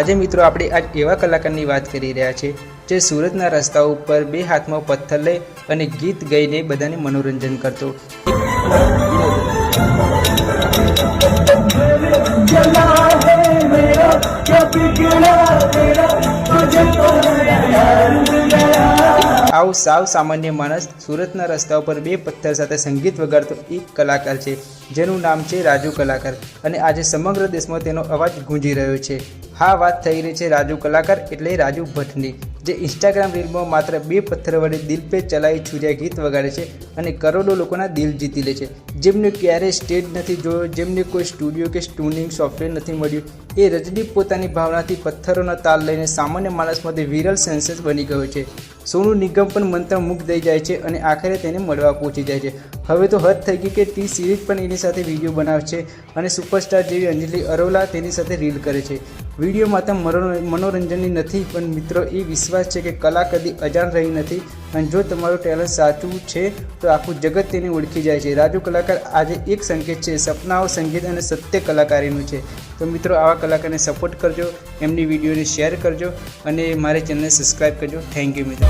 આજે મિત્રો આપણે આજ એવા કલાકારની વાત કરી રહ્યા છે જે સુરતના રસ્તા ઉપર બે હાથમાં પથ્થર લઈ અને ગીત ગાઈને બધાને મનોરંજન કરતો. આવું સાવ સામાન્ય માણસ સુરતના રસ્તા ઉપર બે પથ્થર સાથે સંગીત વગાડતો એક કલાકાર છે, જેનું નામ છે રાજુ કલાકાર. અને આજે સમગ્ર દેશમાં તેનો અવાજ ગુંજી રહ્યો છે. હા, વાત થઈ રહી છે રાજુ કલાકાર એટલે રાજુ ભટ્ટની, જે ઇન્સ્ટાગ્રામ રીલમાં માત્ર બે પથ્થર વડે દિલ પે ચલાઈ છુર્યા ગીત વગાડે છે અને કરોડો લોકોના દિલ જીતી લે છે. જેમને ક્યારેય સ્ટેજ નથી જોયો, જેમને કોઈ સ્ટુડિયો કે સ્ટુનિંગ સોફ્ટવેર નથી મળ્યું, એ રજની પોતાની ભાવનાથી પથ્થરોના તાલ લઈને સામાન્ય માણસમાંથી વિરલ સેન્સેસ બની ગયો છે. સોનુ નિગમ પણ મંત્રમુગ્ધ થઈ જાય છે અને આખરે તેને મળવા પહોંચી જાય છે. હવે તો હદ થઈ ગઈ કે ટી સિરીઝ પણ એની સાથે વીડિયો બનાવે છે અને સુપરસ્ટાર જેવી અંજલિ અરોલા તેની સાથે રીલ કરે છે. વીડિયો માત્ર મનો- મનોરંજનની નથી, પણ મિત્રો એ વિશ્વાસ છે કે કલા કદી અજાણ રહી નથી. અને જો તમારું ટેલેન્ટ સાચું છે, તો આખું જગત તેને ઓળખી જાય છે. રાજુ કલાકાર આજે એક સંકેત છે, સપનાઓ સંગીત અને સત્ય કલાકારીનું છે. તો મિત્રો આવા કલાકારને સપોર્ટ કરજો, એમની વિડીયોને શેર કરજો અને મારી ચેનલને સબસ્ક્રાઈબ કરજો. થેન્ક યુ મિત્રો.